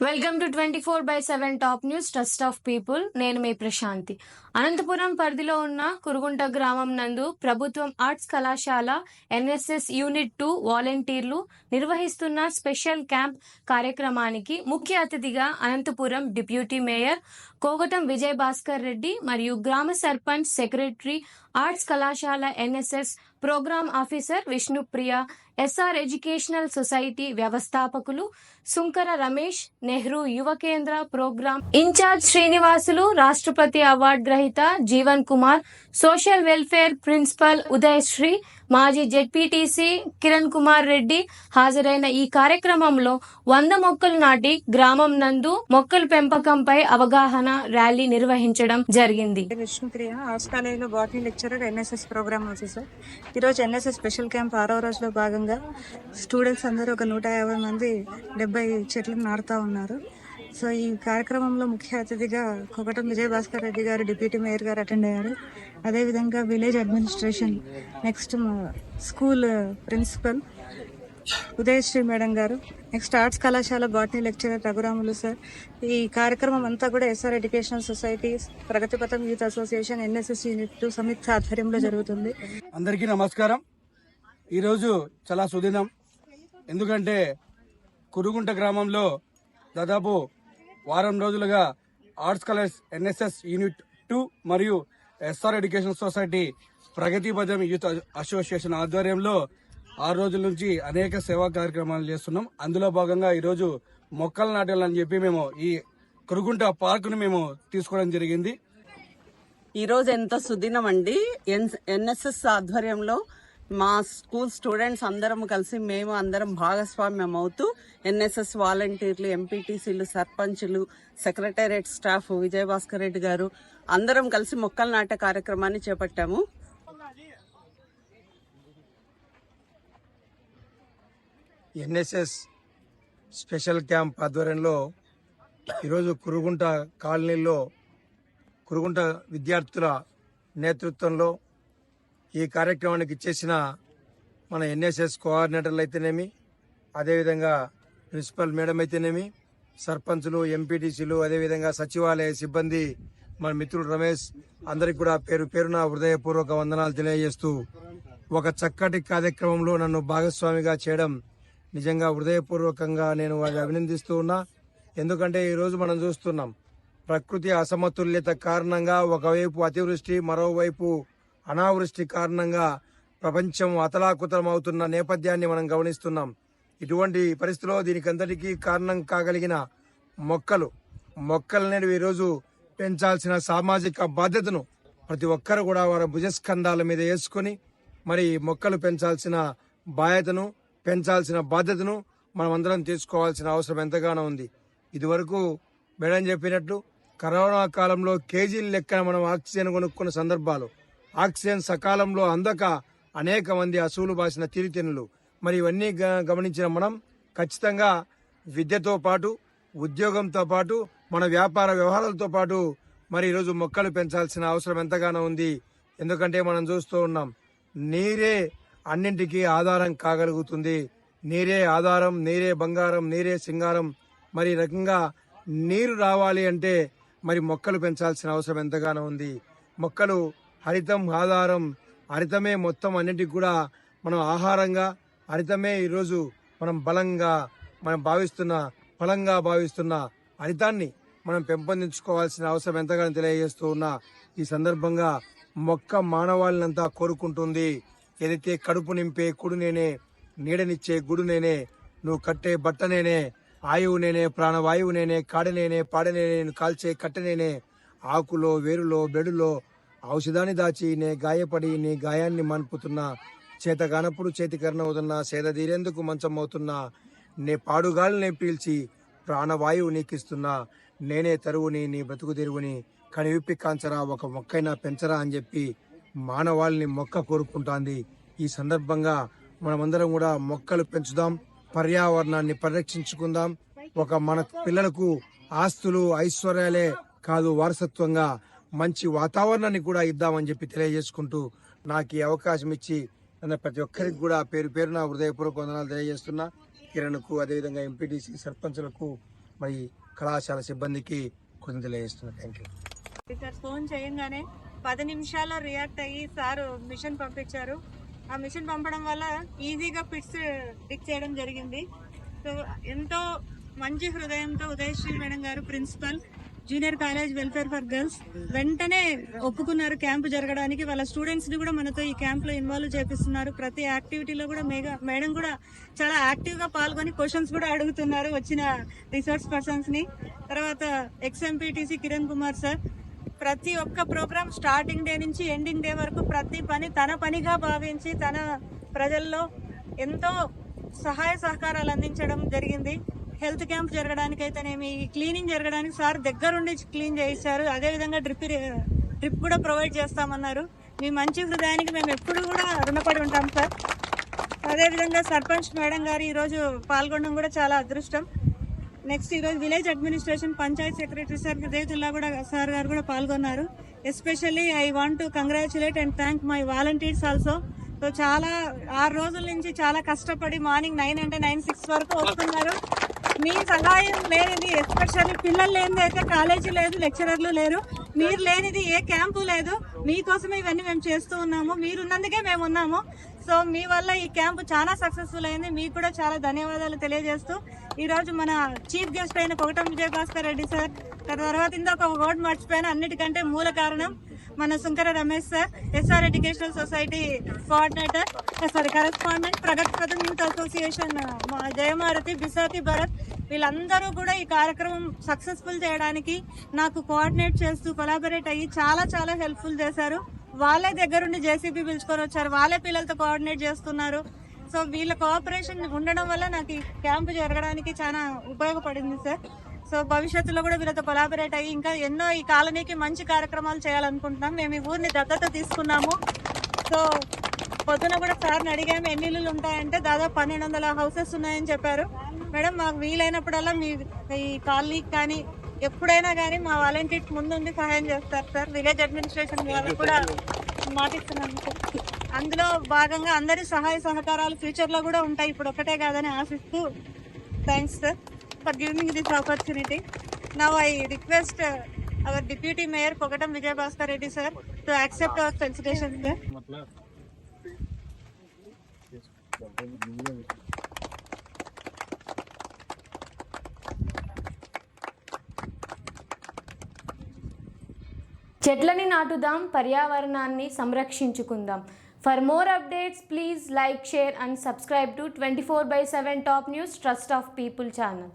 Welcome to twenty four by seven top news trust of people. నేను మీ ప్రశాంతి. అనంతపురం పరిధిలో ఉన్న కురుగుంట గ్రామం నందు ప్రభుత్వం ఆర్ట్స్ కళాశాల ఎన్ఎస్ఎస్ యూనిట్ టూ వాలంటీర్లు నిర్వహిస్తున్న స్పెషల్ క్యాంప్ కార్యక్రమానికి ముఖ్య అతిథిగా అనంతపురం డిప్యూటీ మేయర్ కోగటం విజయ్ భాస్కర్ రెడ్డి మరియు గ్రామ సర్పంచ్ సెక్రటరీ ఆర్ట్స్ కళాశాల NSS programme officer Vishnupriya SR educational society వ్యవస్థాపకులు సుంకర రమేష్ నెహ్రూ యువ కేంద్ర ప్రోగ్రామ్ ఇన్ఛార్జ్ శ్రీనివాసులు రాష్ట్రపతి అవార్డు గ్రహీత Jeevan Kumar social welfare principal Udayasri మాజీ జెడ్పీటీసీ కిరణ్ కుమార్ రెడ్డి హాజరైన ఈ కార్యక్రమంలో వంద మొక్కలు నాటి గ్రామం నందు మొక్కల పెంపకంపై అవగాహన ర్యాలీ నిర్వహించడం జరిగింది. విష్ణుప్రియ ఆర్ట్స్ కాలేజీలో botany lecturer NSS programme officer. ఈరోజు ఎన్ఎస్ఎస్ స్పెషల్ క్యాంప్ ఆరో రోజులో భాగంగా స్టూడెంట్స్ అందరూ ఒక నూట యాభై మంది డెబ్బై చెట్లను నాటుతా ఉన్నారు. సో ఈ కార్యక్రమంలో ముఖ్య అతిథిగా కొకటం విజయభాస్కర్ రెడ్డి గారు డిప్యూటీ మేయర్ గారు అటెండ్ అయ్యారు. అదేవిధంగా village administration next school principal Udayasri madam గారు నెక్స్ట్ ఆర్ట్స్ కళాశాల బాటనీ లెక్చరర్ రఘురాములు సార్. ఈ కార్యక్రమం అంతా కూడా SR educational society Pragatipatham youth association NSS unit సంయుక్త ఆధ్వర్యంలో జరుగుతుంది. అందరికీ నమస్కారం. ఈరోజు చాలా సుదినం. ఎందుకంటే కురుగుంట గ్రామంలో దాదాపు వారం రోజులుగా arts colours NSS unit two మరియు SR education society Pragathi Bhadram youth association ఆధ్వర్యంలో ఆరు రోజుల నుంచి అనేక సేవా కార్యక్రమాలు చేస్తున్నాం. అందులో భాగంగా ఈరోజు మొక్కలు నాటాలని చెప్పి మేము ఈ కురుగుంట పార్కును మేము తీసుకోవడం జరిగింది. ఈరోజు ఎంత సుదినం అండి? ఎన్ఎస్ఎస్ ఆధ్వర్యంలో మా స్కూల్ స్టూడెంట్స్ అందరం కలిసి మేము అందరం భాగస్వామ్యం అవుతూ ఎన్ఎస్ఎస్ వాలంటీర్లు ఎంపీటీసీలు సర్పంచ్లు సెక్రటేరియట్ స్టాఫ్ విజయభాస్కర్ రెడ్డి గారు అందరం కలిసి మొక్కలు నాటే కార్యక్రమాన్ని చేపట్టాము. ఎన్ఎస్ఎస్ స్పెషల్ క్యాంప్ ఆధ్వర్యంలో ఈరోజు కురుగుంట కాలనీలో కురుగుంట విద్యార్థుల నేతృత్వంలో ఈ కార్యక్రమానికి ఇచ్చేసిన మన ఎన్ఎస్ఎస్ కోఆర్డినేటర్లు అయితేనేమి అదేవిధంగా ప్రిన్సిపల్ మేడం అయితేనేమి సర్పంచులు ఎంపీటీసీలు అదేవిధంగా సచివాలయ సిబ్బంది మన మిత్రుడు రమేష్ అందరికి కూడా పేరు పేరున హృదయపూర్వక వందనాలు తెలియజేస్తూ ఒక చక్కటి కార్యక్రమంలో నన్ను భాగస్వామిగా చేయడం నిజంగా హృదయపూర్వకంగా నేను వారిని అభినందిస్తూ ఉన్నా. ఎందుకంటే ఈరోజు మనం చూస్తున్నాం ప్రకృతి అసమతుల్యత కారణంగా ఒకవైపు అతివృష్టి మరోవైపు అనావృష్టి కారణంగా ప్రపంచం అతలాకుతలం అవుతున్న నేపథ్యాన్ని మనం గమనిస్తున్నాం. ఇటువంటి పరిస్థితిలో దీనికంతటికీ కారణం కాగలిగిన మొక్కలు మొక్కలనేవి ఈరోజు పెంచాల్సిన సామాజిక బాధ్యతను ప్రతి ఒక్కరు కూడా వారి భుజస్కంధాల మీద వేసుకొని మరి మొక్కలు పెంచాల్సిన బాధ్యతను పెంచాల్సిన బాధ్యతను మనం అందరం తీసుకోవాల్సిన అవసరం ఎంతగానో ఉంది. ఇదివరకు మేడం చెప్పినట్లు కరోనా కాలంలో కేజీల లెక్కన మనం ఆక్సిజన్ కొనుక్కున్న సందర్భాలు ఆక్సిజన్ సకాలంలో అందక అనేక మంది అసూలు బాసిన తీరుతెన్నులు. మరి ఇవన్నీ గ- గమనించిన మనం ఖచ్చితంగా విద్యతో పాటు ఉద్యోగంతో పాటు మన వ్యాపార వ్యవహారాలతో పాటు మరి ఈరోజు మొక్కలు పెంచాల్సిన అవసరం ఎంతగానో ఉంది. ఎందుకంటే మనం చూస్తూ ఉన్నాం నీరే అన్నింటికీ ఆధారం కాగలుగుతుంది. నీరే ఆధారం నీరే బంగారం నీరే సింగారం. మరి రకంగా నీరు రావాలి అంటే మరి మొక్కలు పెంచాల్సిన అవసరం ఎంతగానో ఉంది. మొక్కలు హరితం ఆధారం హరితమే మొత్తం అన్నిటికి కూడా మనం ఆహారంగా హరితమే ఈరోజు మనం బలంగా మనం భావిస్తున్న ఫలంగా భావిస్తున్న హరితాన్ని మనం పెంపొందించుకోవాల్సిన అవసరం ఎంతగానో తెలియజేస్తూ ఉన్నా. ఈ సందర్భంగా మొక్క మానవాళినంతా కోరుకుంటుంది. ఏదైతే కడుపు నింపే కుడు నేనే నీడనిచ్చే గుడు నేనే నువ్వు కట్టే బట్ట నేనే ఆయువు నేనే ప్రాణవాయువు నేనే కాడనేనే పాడనేనే నేను కాల్చే కట్టనేనే ఆకులో వేరులో బెడులో ఔషధాన్ని దాచి నే గాయపడి నీ గాయాన్ని మన్పుతున్నా చేత కానప్పుడు చేతికరణవుతున్నా సేద తీరేందుకు మంచం అవుతున్నా నే పాడుగాలిని పీల్చి ప్రాణవాయువు నీకిస్తున్నా నేనే తరువుని నీ బ్రతుకు తెరువుని కనివిప్పి కాంచరా ఒక మొక్కైనా పెంచరా అని చెప్పి మానవాళిని మొక్క కోరుకుంటాంది. ఈ సందర్భంగా మనమందరం కూడా మొక్కలు పెంచుదాం పర్యావరణాన్ని పరిరక్షించుకుందాం. ఒక మన పిల్లలకు ఆస్తులు ఐశ్వర్యాలే కాదు వారసత్వంగా మంచి వాతావరణాన్ని కూడా ఇద్దామని చెప్పి తెలియజేసుకుంటూ నాకు ఈ అవకాశం ఇచ్చి నన్ను ప్రతి ఒక్కరికి కూడా పేరు పేరున హృదయపూర్వక వందనాలు తెలియజేస్తున్నా. కిరణ్కు అదేవిధంగా ఎంపీటీసీ సర్పంచులకు మరి కళాశాల సిబ్బందికి కృతజ్ఞతలు తెలియజేస్తున్నా. థ్యాంక్ యూ సార్ ఫోన్ చేయంగానే పది నిమిషాల్లో రియాక్ట్ అయ్యి సార్ మిషన్ పంపించారు. ఆ మిషన్ పంపడం వల్ల ఈజీగా పిట్స్ పిక్ చేయడం జరిగింది. సో ఎంతో మంచి హృదయంతో ఉదయశ్రీ మేడం గారు principal junior college welfare for girls వెంటనే ఒప్పుకున్నారు క్యాంపు జరగడానికి. వాళ్ళ స్టూడెంట్స్ని కూడా మనతో ఈ క్యాంప్లో ఇన్వాల్వ్ చేపిస్తున్నారు. ప్రతి యాక్టివిటీలో కూడా మేఘ మేడం కూడా చాలా యాక్టివ్గా పాల్గొని క్వశ్చన్స్ కూడా అడుగుతున్నారు వచ్చిన రిసోర్స్ పర్సన్స్ని. తర్వాత ఎక్స్ఎంపీటీసీ కిరణ్ కుమార్ సార్ ప్రతి ఒక్క ప్రోగ్రామ్ స్టార్టింగ్ డే నుంచి ఎండింగ్ డే వరకు ప్రతి పని తన పనిగా భావించి తన ప్రజల్లో ఎంతో సహాయ సహకారాలు అందించడం జరిగింది. హెల్త్ క్యాంప్ జరగడానికి అయితేనేమి క్లీనింగ్ జరగడానికి సార్ దగ్గరుండి క్లీన్ చేయించారు అదేవిధంగా డ్రిప్ డ్రిప్ కూడా ప్రొవైడ్ చేస్తామన్నారు. మీ మంచి హృదయానికి మేము ఎప్పుడు కూడా రుణపడి ఉంటాం సార్. అదేవిధంగా సర్పంచ్ మేడం గారు ఈరోజు పాల్గొనడం కూడా చాలా అదృష్టం. నెక్స్ట్ ఈరోజు village administration panchayat secretary sir దేవతుల్లా కూడా సార్ గారు కూడా పాల్గొన్నారు. Especially I want to congratulate and thank my volunteers also. So చాలా ఆరు రోజుల నుంచి చాలా కష్టపడి మార్నింగ్ నైన్ అంటే నైన్ సిక్స్ వరకు వస్తున్నారు. మీ సహాయం లేనిది ఎస్పెషల్లీ పిల్లలు లేనిది అయితే కాలేజీ లేదు లెక్చరర్లు లేరు. మీరు లేనిది ఏ క్యాంపు లేదు. మీకోసమే ఇవన్నీ మేము చేస్తూ ఉన్నాము. మీరున్నందుకే మేము ఉన్నాము. సో మీ వల్ల ఈ క్యాంపు చాలా సక్సెస్ఫుల్ అయింది. మీకు కూడా చాలా ధన్యవాదాలు తెలియజేస్తూ ఈరోజు మన చీఫ్ గెస్ట్ అయిన కొకటం విజయభాస్కర్ రెడ్డి సార్ తర్వాత ఇందాక ఒక వర్డ్ మర్చిపోయిన అన్నిటికంటే మూల కారణం మన Sunkara Ramesh sir SR educational society coordinator sorry correspondent Pragati Pratham youth association మా బిసాతి భరత్ వీళ్ళందరూ కూడా ఈ కార్యక్రమం సక్సెస్ఫుల్ చేయడానికి నాకు కోఆర్డినేట్ చేస్తూ కొలాబరేట్ అయ్యి చాలా చాలా హెల్ప్ఫుల్ చేశారు. వాళ్ళే దగ్గరుండి జేసీబీ పిలుచుకొని వచ్చారు. వాళ్ళే పిల్లలతో కోఆర్డినేట్ చేస్తున్నారు. సో వీళ్ళ కోఆపరేషన్ ఉండడం వల్ల నాకు ఈ క్యాంపు జరగడానికి చాలా ఉపయోగపడింది సార్ సో భవిష్యత్తులో కూడా వీళ్ళతో కొలాబరేట్ అయ్యి ఇంకా ఎన్నో ఈ కాలనీకి మంచి కార్యక్రమాలు చేయాలనుకుంటున్నాం. మేము ఈ ఊరిని దత్తత తీసుకున్నాము. సో పొద్దున కూడా సార్ని అడిగాము ఎన్ని ఇల్లులు ఉంటాయంటే దాదాపు పన్నెండు వందల హౌసెస్ ఉన్నాయని చెప్పారు. మేడం మాకు వీలైనప్పుడల్లా మీ ఈ కాలనీకి కానీ ఎప్పుడైనా కానీ మా వాలంటీర్స్ ముందుండి సహాయం చేస్తారు సార్. విలేజ్ అడ్మినిస్ట్రేషన్ వాళ్ళకి కూడా మాటిస్తున్నాను సార్. అందులో భాగంగా అందరి సహాయ సహకారాలు ఫ్యూచర్లో కూడా ఉంటాయి. ఇప్పుడు ఒకటే కాదని ఆశిస్తూ thanks sir. For giving this opportunity now I request our deputy mayor పొగటం Vijayabhaskar Reddy sir to accept our felicitation sir చెట్లని నాటుదాం పర్యావరణాన్ని సంరక్షించుకుందాం. For more updates please like share and subscribe to twenty four by seven top news trust of people channel